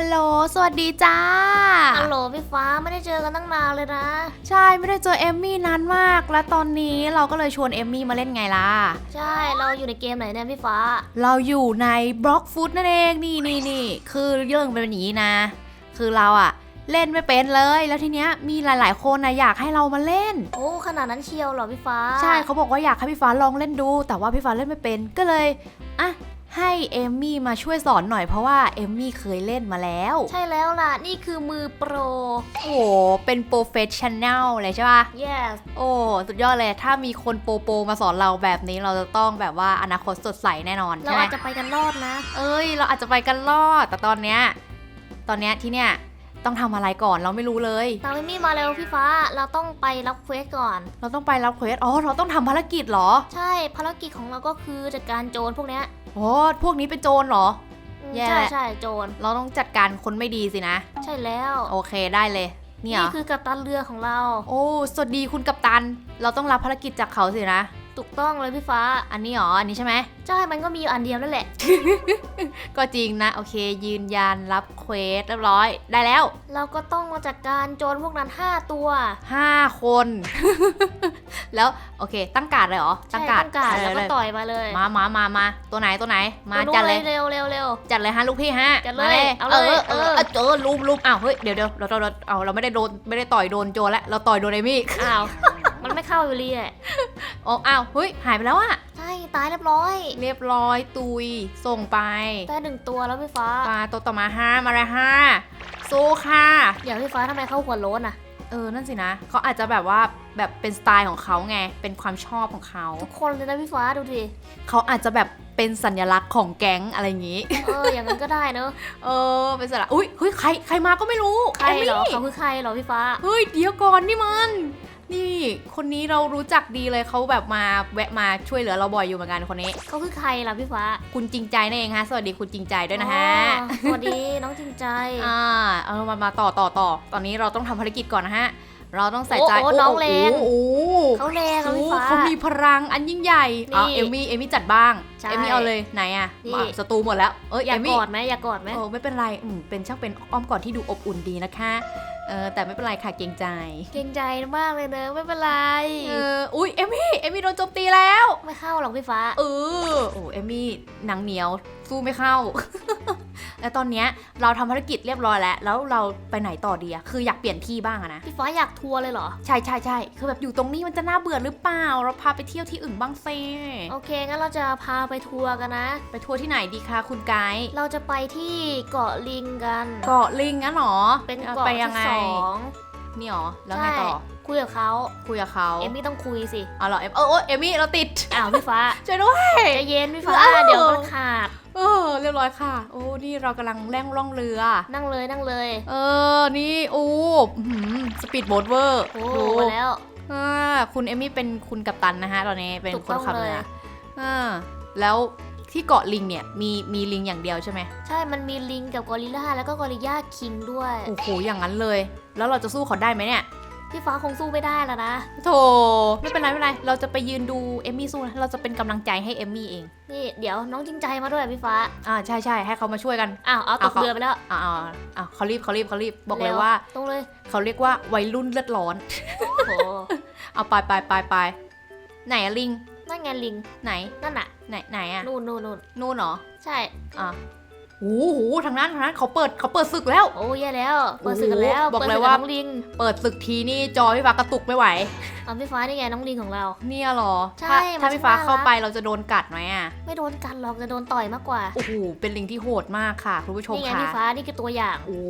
ฮัลโหล สวัสดีจ้า ฮัลโหลพี่ฟ้าไม่ได้เจอกันตั้งนานเลยนะ ใช่ไม่ได้เจอเอมมี่นานมาก และตอนนี้เราก็เลยชวนเอมมี่มาเล่นไงล่ะ ใช่เราอยู่ในเกมไหนเนี่ยพี่ฟ้า เราอยู่ในบล็อกฟุตนั่นเองนี่นี่นี่คือเรื่องเป็นอย่างนี้นะ คือเราอะเล่นไม่เป็นเลย แล้วทีเนี้ยมีหลาย ๆ คนนะอยากให้เรามาเล่น โอ้ขนาดนั้นเชียวเหรอพี่ฟ้า ใช่เขาบอกว่าอยากให้พี่ฟ้าลองเล่นดู แต่ว่าพี่ฟ้าเล่นไม่เป็นก็เลยอะ ให้เอมมี่มาช่วยสอนหน่อยเพราะว่าเอมมี่เคยเล่นมาแล้ว ใช่แล้วล่ะ นี่คือมือโปร โอ้โหเป็นโปรเฟชชั่นแนลเลยใช่ปะ yes โอ้สุดยอดเลย ถ้ามีคนโปรโปรมาสอนเราแบบนี้เราจะต้องแบบว่าอนาคตสดใสแน่นอนเราใช่ไหมอาจจะไปกันรอดนะ เอ้ย เราอาจจะไปกันรอด แต่ตอนเนี้ยตอนเนี้ยที่เนี้ยต้องทำอะไรก่อนเราไม่รู้เลย ตามเอมมี่มาเร็วพี่ฟ้า เราต้องไปรับเควสก่อน เราต้องไปรับเควสอ๋อเราต้องทำภารกิจเหรอ ใช่ภารกิจของเราก็คือจัดการโจรพวกเนี้ย โอ้พวกนี้เป็นโจรเหรออืมแย่ ใช่ใช่โจร เราต้องจัดการคนไม่ดีสินะ ใช่แล้ว โอเคได้เลย เนี่ยเหรนี่อคือกัปตันเรือของเรา โอ้ สวัสดีคุณกัปตัน เราต้องรับภารกิจจากเขาสินะ ถูกต้องเลยพี่ฟ้า อันนี้เหรอ อันนี้ใช่ไหมใช่ มันก็มีอยู่อันเดียวนั่นแหละ ก็จริงนะ โอเค ยืนยันรับเควสเรียบร้อย ได้แล้ว เราก็ต้องมาจัดการโจรพวกนั้น 5 ตัว 5 คน แล้วโอเค ตั้งการดเลยเหรอใช่ตั้งการดตั้งการเอแล้วอก็เลยต่อยมาเลย มามามามาตัวไหนตัวไหน มาตัวนู้นจัดเลย เร็วเร็วเร็วจัดเลยฮะลูกพี่ฮะ จัดเลยมาเอาเลย เออเออเออเออเจอลุมลุมอ้าว เฮ้ย เดี๋ยวเดี๋ยวเราเราเราเอาเราไม่ได้โดน ไม่ได้ต่อยโดนโจรแล้ว เราต่อยโดนเอมี่อ้าวมันไม่ เข้าอยู่ดีแหละอ๋ออ้าวเฮ้ยหายไปแล้วอะใช่ตายเรียบร้อยเรียบร้อยตุยส่งไปได้หนึ่งตัวแล้วพี่ฟ้า ปลาตัวต่อมาห้ามาเลยห้าโซค่ะเดี๋ยวพี่ฟ้าทำไมเข้าหัวโล้นอะ เออ นั่นสินะ เขาอาจจะแบบว่าแบบเป็นสไตล์ของเขาไง เป็นความชอบของเขา ทุกคนเลยนะพี่ฟ้าดูดิเขาอาจจะแบบเป็นสัญลักษณ์ของแก๊งอะไรอย่างนี้ เอออย่างนั้นก็ได้เนอะเออ เป็นสัญลักษณ์ อุ้ยเฮ้ย ใคร ใครมาก็ไม่รู้ใครเหรอเอมมี่เขาคือใครเหรอพี่ฟ้า เฮ้ย เดี๋ยวก่อนนี่มัน นี่คนนี้เรารู้จักดีเลยเขาแบบมาแวะมาช่วยเหลือเราบ่อยอยู่เหมือนกันคนนี้ เขาคือใครล่ะพี่ฟ้าคุณจริงใจนั่นเองฮะสวัสดีคุณจริงใจด้วยนะฮะอ๋อสวัสดีน้องจริงใจ อ่าเอามามาต่อต่อต่อตอนนี้เราต้องทำภารกิจก่อนนะฮะ เราต้องใส่ใจโอ้โอ้น้องแรง โอ้โหเขาแรงโอ้อะโหพี่ฟ้า เขามีพลังอันยิ่งใหญ่นี่เอาเอมมี่เอมมี่จัดบ้างใช่เอมมี่เอาเลยไหนอะนี่ มาสตูหมดแล้วเอออยากเมกมี่อดไหมอยากกอดไหมเออไม่เป็นไรอืมเป็นช่างเป็นอ้อมกอดที่ดูอบอุ่นดีนะคะ เออแต่ไม่เป็นไรค่ะเกรงใจ เกรงใจมากเลยเนอะไม่เป็นไร เอออุ้ยเอมมี่เอมมี่โดนโจมตีแล้ว ไม่เข้าหรอกพี่ฟ้า เออโอ้เอมมี่หนังเหนียวสู้ไม่เข้า แล้วตอนเนี้ยเราทำภารกิจเรียบร้อยแล้ว แล้วเราไปไหนต่อดีอะคืออยากเปลี่ยนที่บ้างอะนะ พี่ฟ้าอยากทัวร์เลยเหรอ ใช่ใช่ใช่คือแบบอยู่ตรงนี้มันจะน่าเบื่อหรือเปล่า เราพาไปเที่ยวที่อื่นบ้างเซโอเค งั้นเราจะพาไปทัวร์กันนะ ไปทัวร์ที่ไหนดีคะคุณไกด์เราจะไปที่เกาะลิงกัน เกาะลิงงั้นเหรอเป็นอาเกาะไปที่ยังไงสองนี่เหรอ แล้วไงต่อ คุยกับเขาคุยกับเขาเอมมี่ต้องคุยสิเอาเหรอเอ็มเออเออเอมมี่เราติด อ้าวพี่ฟ้าช่วยด้วยใจเย็นพี่ฟ้าอ้าวเดี๋ยวมันขาด เออเรียบร้อยค่ะ โอ้นี่เรากำลังแล่งล่องเรือ นั่งเลยนั่งเลยเออ นี่โอ้สปีดโบ๊ทเวอร์โอ้มาแล้วอ่าคุณเอมมี่เป็นคุณกัปตันนะคะตอนนี้เป็นถูกคนต้องขับเรือเลยอ่าแล้วที่เกาะลิงเนี่ยมีมีลิงอย่างเดียวใช่ไหมใช่มันมีลิงกับกอริลลาแล้วก็กอริลลาคิงด้วย โอ้โหอย่างนั้นเลย แล้วเราจะสู้เขาได้ไหมเนี่ย พี่ฟ้าคงสู้ไม่ได้แล้วนะโถไม่เป็นไรไม่เป็นไร เราจะไปยืนดูเอมมี่สู้นะเราจะเป็นกำลังใจให้เอมมี่เอง นี่เดี๋ยวน้องจริงใจมาด้วยพี่ฟ้าอ่าใช่ใช่ให้เขามาช่วยกัน อ้าวเอาตเอากเขาเรือไปแล้วอ่าอ่าอ่าเขารีบเขารีบเขารีบบอกเลยร็ว่า ตรงเลยเขาเรียกว่าวัยรุ่นเลือดร้อนโอ้โหเอาไปไปไปไปไหนอะลิงนั่นไงลิงไหนนั่นน่ะไหนไหนอะนู่นนู่นนู่นนู่นเหรอใช่อะ โอ้โหทางนั้นทางนั้นเขาเปิดเขาเปิดศึกแล้ว โอ้แย่แล้ว เปิดศึกกันแล้วโอ้โหบอกปิดเลยศึว่าบน้องลิง เปิดศึกทีนี่จอพี่ฟ้ากระตุกไม่ไหว เอาพี่ฟ้านี่ไงน้องลิงของเรา เนี่ยเหรอใช่ถ้าถ้ามันพี่ฟ้าน่ารัก เข้าไปเราจะโดนกัดไหมอะไม่โดนกันหรอกจะโดนต่อยมากกว่า โอ้โหเป็นลิงที่โหดมากค่ะคุณผู้ชมนี่ไงค่ะพี่ฟ้านี่คือตัวอย่าง โอ้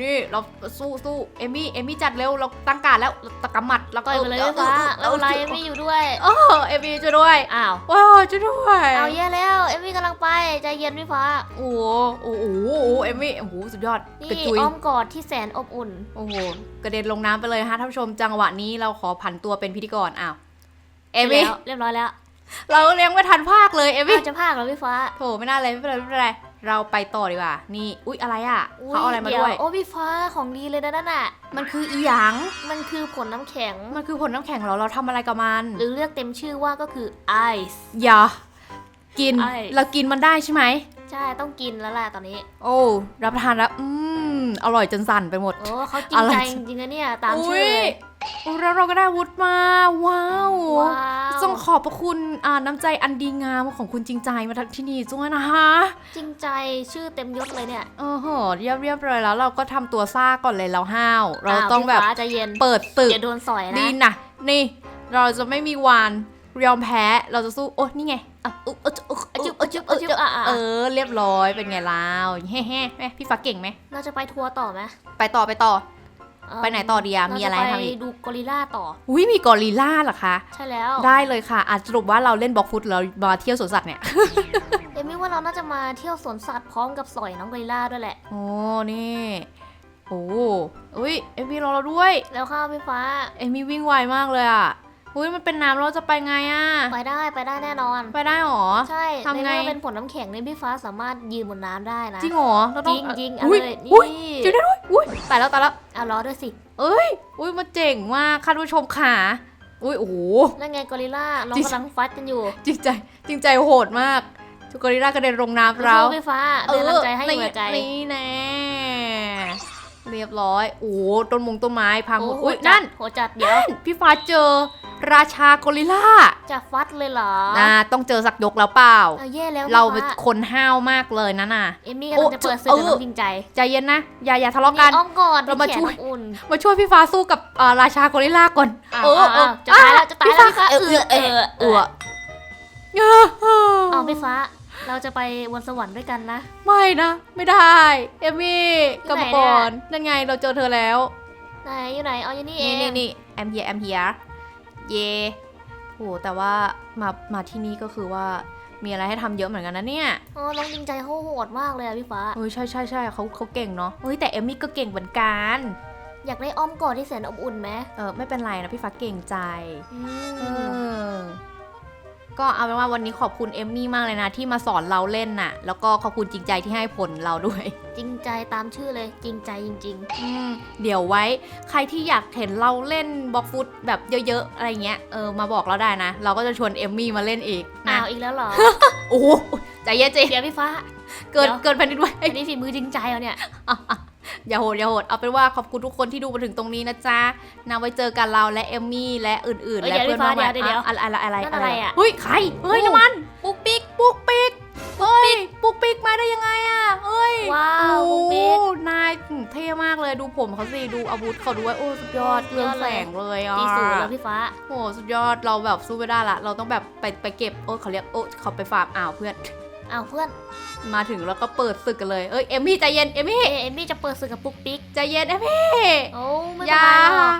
นี่เราสู้สู้เอมี่เอมี่จัดเร็วเราตั้งการดแล้วตะกำหมัดแล้วก็ต่อยไปเลยพี่ฟ้าแล้วอะไรเอมมี่อยู่ด้วย เออเอมี่ช่วยด้วยอ้าวว้าวช่วยด้วยเอาแย่แล้วเอมมี่กำลังไปใจเย็นพี่ฟ้า โอ้โหโอ้โหโอ้โหเอมี่โอ้โหสุดยอดนี่กระจุยอ้อมกอดที่แสนอบอุ่น โอ้โหกระเด็นลงน้ำไปเลยฮะท่านผู้ชมจังหวะนี้เราขอผันตัวเป็นพิธีกรอ้าวเอมี่แล้วเรียบร้อยแล้ว เราเลี้ยงไม่ทันภาคเลยเอมี่อ้าวจะพากเหรอพี่ฟ้าโถไม่น่าเลยไม่เป็นไรไม่เป็นไรเราไปต่อดีกว่า นี่อุ๊ยอะไรอะเขาเอาอะไรมาด้วยโอ้พี่ฟ้าของดีเลยนะนั่นน่ะ มันคืออีหยังมันคือผลน้ำแข็ง มันคือผลน้ำแข็งเหรอเราทำอะไรกับมัน หรือเรียกเต็มชื่อว่าก็คือไอซ์อย่ากินไอ้เรากินมันได้ใช่ไหม ใช่ต้องกินแล้วแหละตอนนี้ โอ้ รับประทานแล้ว อืม อร่อยจนสั่นไปหมด โอ้เขาจริงใจจริงๆนะเนี่ยตามชื่อเลย อุ๊ยแล้วเราก็ได้อาวุธมา ว้าวว้าวต้องขอบพระคุณอ่าน้ำใจอันดีงามของคุณจริงใจมาที่นี่ด้วยนะคะจริงใจชื่อเต็มยศเลยเนี่ยโอ้โหเรียบเรียบเลยแล้วเราก็ทำตัวซ่าก่อนเลยเราห้าว เราวต้องแบบพี่ฟ้าใจเย็นเปิดตึก อย่าโดนสอยดีนะ นะนี่ เราจะไม่มีวันยอมแพ้เราจะสู้ โอ้นี่ไงอะอุ๊อุ๊อุ๊ อะจุ๊บอุ๊อะจุ๊บอะจุ๊บอะอะเออ เรียบร้อยเป็นไงล่ะเฮ้ๆแม่พี่ฟ้าเก่งไหมเราจะไปทัวร์ต่อไหมไปต่อไปต่อเอิ่มไปไหนต่อดีอะมีอะไรเาจทำอีกไปดูกอริลล่าต่อ อุ้ยมีกอริลล่าเหรอคะ ใช่แล้ว ได้เลยค่ะอาจสรุปว่าเราเล่นบล็อกฟุตแล้วมาเที่ยวสวนสัตว์เนี่ยเอมมี่ว่าเราน่าจะมาเที่ยวสวนสัตว์พร้อมกับสอยน้องกอริลล่าด้วยแหละ โอ้นี่โอ้อุ้ยเอมมี่รอเราด้วย แล้วข้าวพี่ฟ้า เอมมี่วิ่งไวมากเลยอะ อุ้ยมันเป็นน้ำเราจะไปไงอะไปได้ไปได้แน่นอน ไปได้หรอ ใช่ทำไงในเมื่อเป็นผลน้ำแข็งเนี่ยพี่ฟ้าสามารถยืนบนน้ำได้นะ จริงเหรอเราจต้อริงงจริงๆเเอาอุ้ยเลยนี่อุ้ยจริงได้ด้วยอุ้ยตายแล้วตายแล้วเอาล้อด้วยสิ เอ้ย อุ้ยมันเจ๋งมากค่ะทุกผู้ชมขาอุ้ยโอ้โหนั่นไงกอริลล่าเราจริงกำลังฟัดกันอยู่ จริงใจ จริงใจโหดมากทุกกอริลล่ากระเด็นลงน้ำเราสู้พี่ฟ้าเป็นกำลังใจให้อยู่ไกลนี่แน่ เรียบร้อยโอ้โหต้นมงต้นไม้พังหมดโอ้โหอุ้ยจันั่ดนโหจัดเดี๋ยวพี่ฟ้าเจอราชากอริลล่าจะฟัดเลยเหรอนะต้องเจอสักยกแล้วเปล่าเอาแย่แล้วเราพี่เป็นฟ้าคนห้าวมากเลยนะน่ะเอมมี่กำลังจะเปิดศึกกับเออน้องจริงใจ ใจเย็นนะ อย่าอย่าทะเลาะกันมีอ้อมกอดเรามาแขนช่วยอุ่นมาช่วยพี่ฟ้าสู้กับเอ่อราชากอริลล่าก่อนอ้าวเออเอออ้าวจะตายแล้วจะตายแล้วพี่ฟ้าเออเออเออเออเออเอาพี่ฟ้า เราจะไปบนสวรรค์ด้วยกันนะ ไม่นะ ไม่ได้ เอมมี่กลับมาก่อนนั่นไงเราเจอเธอแล้ว ไหนอยู่ไหนเอาอยู่นี่เอนี่งนี่นี่แอมเฮียแอมเฮียเย่โหแต่ว่ามามาที่นี่ก็คือว่ามีอะไรให้ทำเยอะเหมือนกันนะเนี่ยอ๋อน้องจริงใจเขาโหดมากเลยอะพี่ฟ้าเฮ้ยใช่ใช่ใช่เขาเขาเก่งเนาะเฮ้ยแต่เอมมี่ก็เก่งเหมือนกันอยากได้อ้อมกอดที่แสนอบอุ่นไหมเออไม่เป็นไรนะพี่ฟ้าเก่งใจ อืเอมอ ก็เอาเป็นว่าวันนี้ขอบคุณเอมมี่มากเลยนะ ที่มาสอนเราเล่นน่ะ แล้วก็ขอบคุณจริงใจที่ให้ผลเราด้วย จริงใจตามชื่อเลยจริงใจจริงอืมเดี๋ยวไว้ ใครที่อยากเห็นเราเล่นบล็อกฟุตแบบเยอะๆอะไรเงี้ยเออมาบอกเราได้นะ เราก็จะชวนเอมมี่มาเล่นอีกๆนะอ้าวอีกแล้วเหรอ โอ้โหใจเย็นใจเดี๋ยวพี่ฟ้า เกินเดี๋ยว เกินแผ่นดินไหว อันนี้ฝีมือจริงใจเอาเนี่ย อ ย่าโหดอย่าโหดเอาเป็นว่าขอบคุณทุกคนที่ดูมาถึงตรงนี้นะจ๊ะนะไว้เจอกันเราและเอมมี่และอื่นๆเอ้ยและเดี๋ยวเพื่อนพี่ฟ้ามาใหม่เดี๋ยวเดี๋ยวอะอะไรอะไรนั่นอะไรอะเฮ้ยใครเฮ้ยโอ้น้ำมันปุ๊กปิ๊กปุ๊กปิ๊กเฮ้ยปุ๊กปิ๊กมาได้ยังไงอะเฮ้ยว้าวโอ้ปุ๊กปิ๊กนายเท่มากเลยดูผมเขาสิดูอาวุธเขาด้วยโอ้สุดยอดสุดยเรื่อองดแสเลยงเลยอะตีสูงแล้วพี่ฟ้าโอ้สุดยอดเราแบบสู้ไม่ได้ละเราต้องแบบไปไปเก็บโอ้เขาเรียกโอ้เขาไปฟาร์มอ้าวเพื่อน อ้าวเพื่อนมาถึงแล้วก็เปิดศึกกันเลย เอ้ยเอมมี่ใจเย็นเอมมี่เอเอมมี่จะเปิดศึกกับปุ๊กปิ๊กใจเย็นเอมมี่โอ้ไม่อเป็นย่าไรหรอก